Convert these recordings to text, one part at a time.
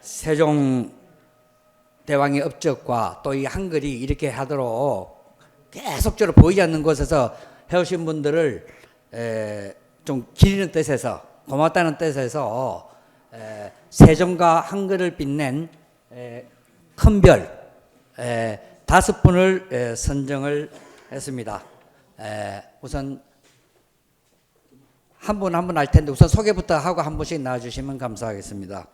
세종 대왕의 업적과 또 이 한글이 이렇게 하도록 계속적으로 보이지 않는 곳에서 해오신 분들을 에, 좀 기리는 뜻에서 고맙다는 뜻에서 에, 세종과 한글을 빛낸 에, 큰별 에, 다섯 분을 에, 선정을 했습니다. 에, 우선 한 분 한 분 할 텐데 우선 소개부터 하고 한 분씩 나와주시면 감사하겠습니다.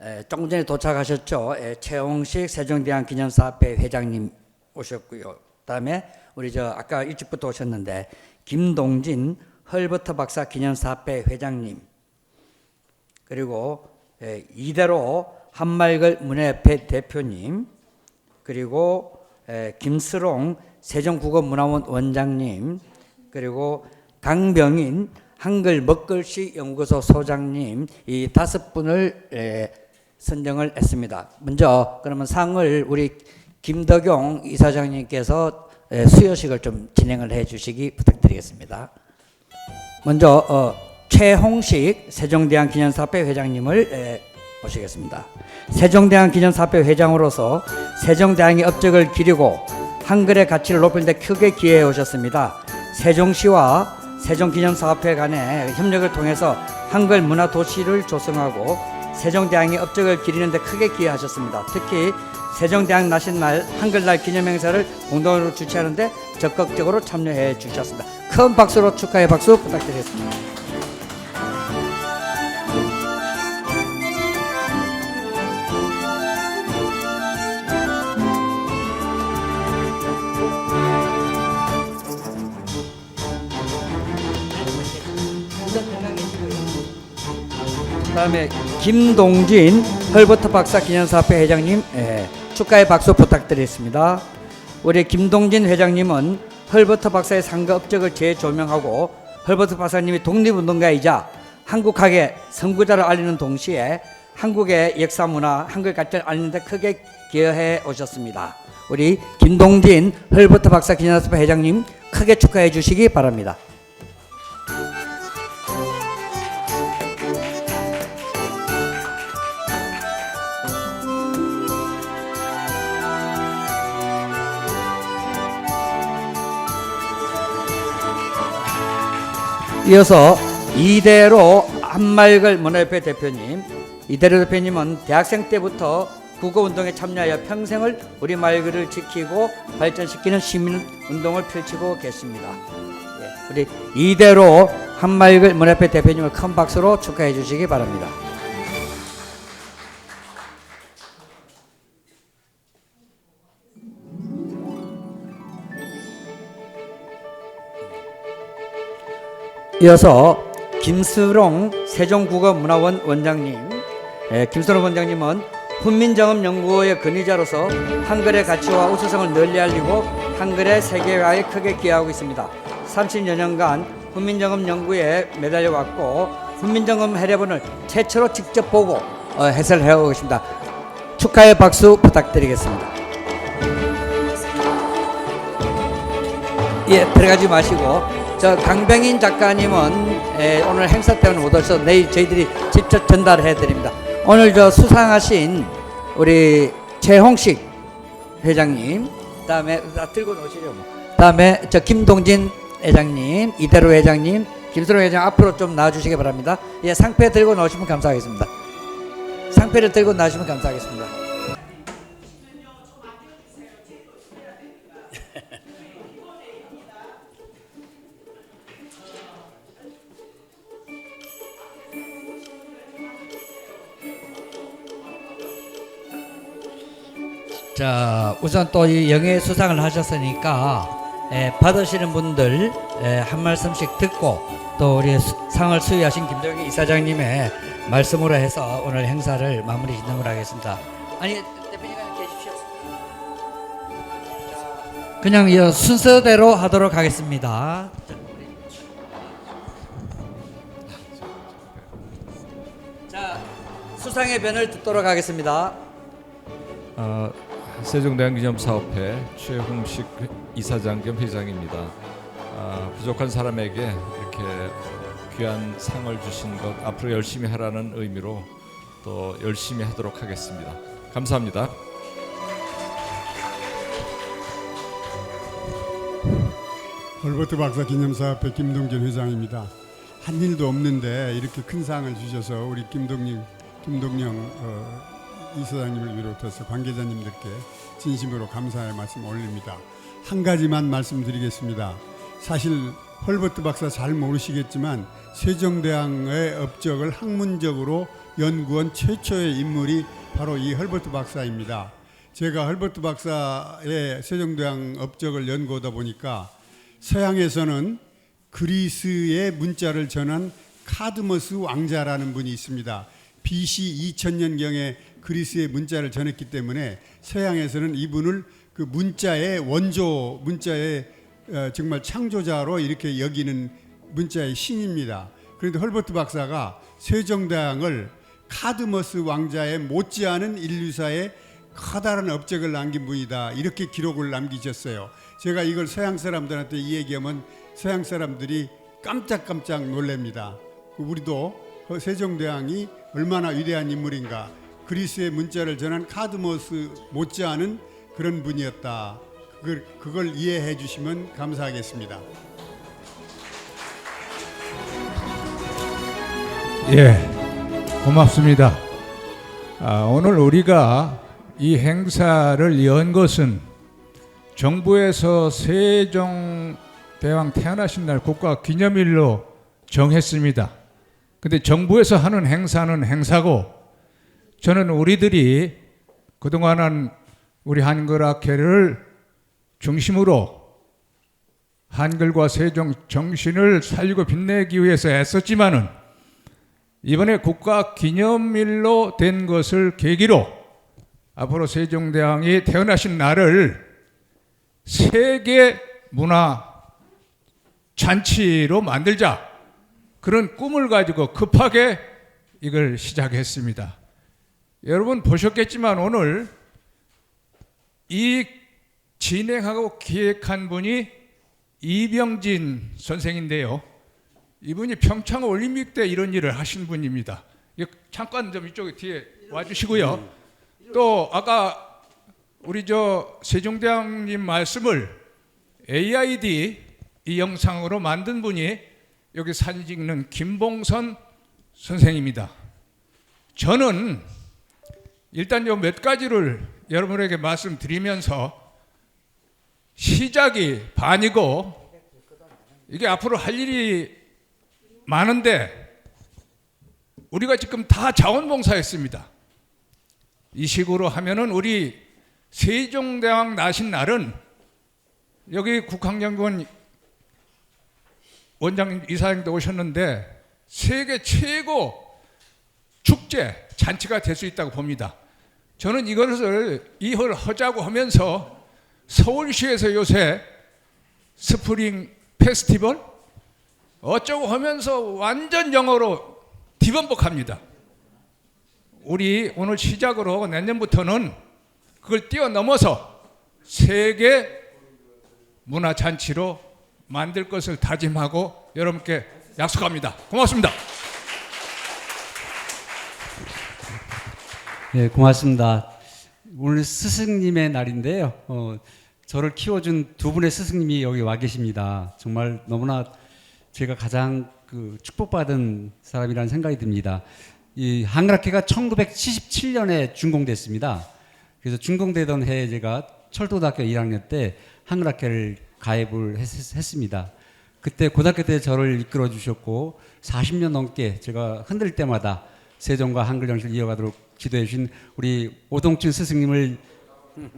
에, 조금 전에 도착하셨죠. 에, 최홍식 세종대왕 기념사업회 회장님 오셨고요. 그다음에 우리 저 아까 일찍부터 오셨는데 김동진 헐버터 박사 기념사업회 회장님 그리고 에, 이대로 한말글 문예협회 대표님 그리고 에, 김스롱 세종국어문화원 원장님 그리고 강병인 한글 먹글씨 연구소 소장님 이 다섯 분을 에, 선정을 했습니다. 먼저 그러면 상을 우리 김덕용 이사장님께서 에, 수여식을 좀 진행을 해 주시기 부탁드리겠습니다. 먼저 어, 최홍식 세종대왕 기념사업회 회장님을 에, 모시겠습니다. 세종대왕 기념사업회 회장으로서 세종대왕의 업적을 기리고 한글의 가치를 높이는 데 크게 기여해 오셨습니다. 세종시와 세종기념사업회 간의 협력을 통해서 한글 문화 도시를 조성하고 세종대왕의 업적을 기리는 데 크게 기여하셨습니다. 특히 세종대왕 나신날 한글날 기념행사를 공동으로 주최하는데 적극적으로 참여해 주셨습니다. 큰 박수로 축하의 박수 부탁드리겠습니다. 그다음에 김동진 헐버트 박사 기념사업회 회장님 예, 축하의 박수 부탁드리겠습니다. 우리 김동진 회장님은 헐버트 박사의 상가 업적을 재조명하고 헐버트 박사님이 독립운동가이자 한국학의 선구자를 알리는 동시에 한국의 역사 문화 한글 가치를 알리는 데 크게 기여해 오셨습니다. 우리 김동진 헐버트 박사 기념사업회 회장님 크게 축하해 주시기 바랍니다. 이어서 이대로 한말글 문화협회 대표님 이대로 대표님은 대학생 때부터 국어운동에 참여하여 평생을 우리 말글을 지키고 발전시키는 시민운동을 펼치고 계십니다. 예, 우리 이대로 한말글 문화협회 대표님을 큰 박수로 축하해 주시기 바랍니다. 이어서 김수롱 세종국어문화원 원장님, 예, 김수롱 원장님은 훈민정음 연구의 근위자로서 한글의 가치와 우수성을 널리 알리고 한글의 세계화에 크게 기여하고 있습니다. 30여 년간 훈민정음 연구에 매달려 왔고 훈민정음 해례본을 최초로 직접 보고 어, 해설을 해오고 있습니다. 축하의 박수 부탁드리겠습니다. 예, 들어가지 마시고 저 강병인 작가님은 에, 오늘 행사 때문에 못 오셔서 내일 저희들이 직접 전달해 드립니다. 오늘 저 수상하신 우리 최홍식 회장님, 그다음에 아, 들고 오시죠. 뭐. 그다음에 저 김동진 회장님, 이대로 회장님, 김수로 회장 앞으로 좀 나와주시기 바랍니다. 예, 상패 들고 나오시면 감사하겠습니다. 상패를 들고 나오시면 감사하겠습니다. 자, 우선 또 이 영예 수상을 하셨으니까 에, 받으시는 분들 에, 한 말씀씩 듣고 또 우리 수- 상을 수여하신 김정희 이사장님의 말씀으로 해서 오늘 행사를 마무리 짓는 하겠습니다. 아니 대표님 계십시오. 자, 그냥 이 순서대로 하도록 하겠습니다. 자, 수상의 변을 듣도록 하겠습니다. 어, 세종대왕기념사업회 최홍식 이사장 겸 회장입니다. 아, 부족한 사람에게 이렇게 귀한 상을 주신 것 앞으로 열심히 하라는 의미로 또 열심히 하도록 하겠습니다. 감사합니다. 헐버트 박사 기념사업회 김동진 회장입니다. 한 일도 없는데 이렇게 큰 상을 주셔서 우리 김동영, 김동영 어, 이사장님을 비롯해서 관계자님들께 진심으로 감사의 말씀 올립니다. 한 가지만 말씀드리겠습니다. 사실 헐버트 박사 잘 모르시겠지만 세종대왕의 업적을 학문적으로 연구한 최초의 인물이 바로 이 헐버트 박사입니다. 제가 헐버트 박사의 세종대왕 업적을 연구하다 보니까 서양에서는 그리스의 문자를 전한 카드머스 왕자라는 분이 있습니다. BC 2000년경에 그리스의 문자를 전했기 때문에 서양에서는 이분을 그 문자의 원조, 문자의 어, 정말 창조자로 이렇게 여기는 문자의 신입니다. 그런데 헐버트 박사가 세종대왕을 카드머스 왕자의 못지않은 인류사의 커다란 업적을 남긴 분이다. 이렇게 기록을 남기셨어요. 제가 이걸 서양 사람들한테 이 얘기하면 서양 사람들이 깜짝깜짝 놀랍니다. 우리도 세종대왕이 얼마나 위대한 인물인가. 그리스의 문자를 전한 카드모스 못지않은 그런 분이었다. 그걸, 그걸 이해해 주시면 감사하겠습니다. 예, 고맙습니다. 아, 오늘 우리가 이 행사를 연 것은 정부에서 세종 대왕 태어나신 날 국가 기념일로 정했습니다. 근데 정부에서 하는 행사는 행사고 저는 우리들이 그동안은 우리 한글학회를 중심으로 한글과 세종 정신을 살리고 빛내기 위해서 애썼지만은 이번에 국가 기념일로 된 것을 계기로 앞으로 세종대왕이 태어나신 날을 세계 문화 잔치로 만들자 그런 꿈을 가지고 급하게 이걸 시작했습니다. 여러분 보셨겠지만 오늘 이 진행하고 기획한 분이 이병진 선생인데요. 이분이 평창 올림픽 때 이런 일을 하신 분입니다. 잠깐 좀 이쪽에 뒤에 와주시고요. 또 아까 우리 저 세종대왕님 말씀을 AID 이 영상으로 만든 분이 여기 사진 찍는 김봉선 선생입니다. 저는 일단 요 몇 가지를 여러분에게 말씀드리면서 시작이 반이고 이게 앞으로 할 일이 많은데 우리가 지금 다 자원봉사했습니다. 이 식으로 하면은 우리 세종대왕 나신 날은 여기 국학연구원 원장 이사장도 오셨는데 세계 최고 축제 잔치가 될 수 있다고 봅니다. 저는 이것을 이걸 하자고 하면서 서울시에서 요새 스프링 페스티벌 어쩌고 하면서 완전 영어로 뒤범벅합니다. 우리 오늘 시작으로 내년부터는 그걸 뛰어넘어서 세계 문화 잔치로 만들 것을 다짐하고 여러분께 약속합니다. 고맙습니다. 네, 고맙습니다. 오늘 스승님의 날인데요. 어, 저를 키워준 두 분의 스승님이 여기 와 계십니다. 정말 너무나 제가 가장 그 축복받은 사람이라는 생각이 듭니다. 이 한글학회가 1977년에 준공됐습니다. 그래서 준공되던 해에 제가 철도대학교 1학년 때 한글학회를 가입을 했, 했습니다. 그때 고등학교 때 저를 이끌어 주셨고 40년 넘게 제가 흔들 때마다 세종과 한글 정신을 이어가도록 기도해 주신 우리 오동춘 스승님을 네,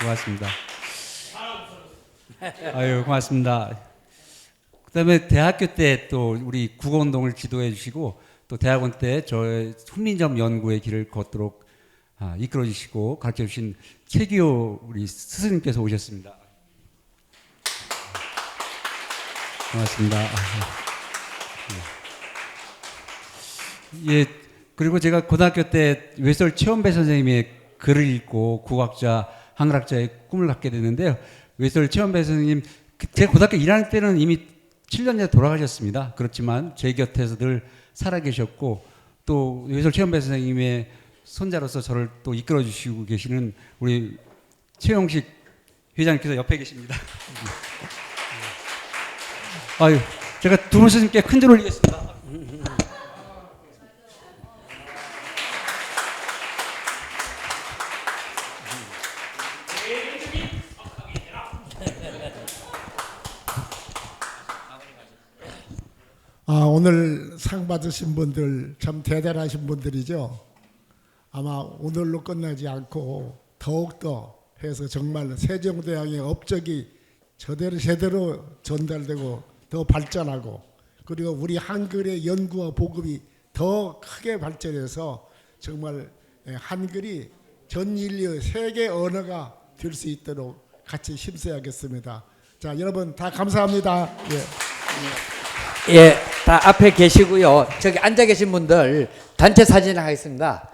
고맙습니다. 아유 고맙습니다. 그다음에 대학교 때 또 우리 국어 운동을 지도해 주시고 또 대학원 때 저의 훈민점 연구의 길을 걷도록 아, 이끌어 주시고 가르쳐 주신 최기호 우리 스승님께서 오셨습니다. 고맙습니다. 아, 예. 예, 그리고 제가 고등학교 때 외설 최원배 선생님의 글을 읽고 국학자, 한글학자의 꿈을 갖게 됐는데요. 외설 최원배 선생님, 그- 제 고등학교 1학년 때는 이미 7년 전에 돌아가셨습니다. 그렇지만 제 곁에서 늘 살아계셨고 또 예술 최연배 선생님의 손자로서 저를 또 이끌어 주시고 계시는 우리 최영식 회장님께서 옆에 계십니다. 아유, 제가 두분 스님께 큰 절 올리겠습니다. 아, 오늘 상 받으신 분들 참 대단하신 분들이죠. 아마 오늘로 끝나지 않고 더욱더 해서 정말 세종대왕의 업적이 저대로 제대로 전달되고 더 발전하고 그리고 우리 한글의 연구와 보급이 더 크게 발전해서 정말 예, 한글이 전 인류 세계 언어가 될 수 있도록 같이 힘써야겠습니다. 자, 여러분 다 감사합니다. 예. 예, 다 앞에 계시고요. 저기 앉아 계신 분들 단체 사진 하겠습니다.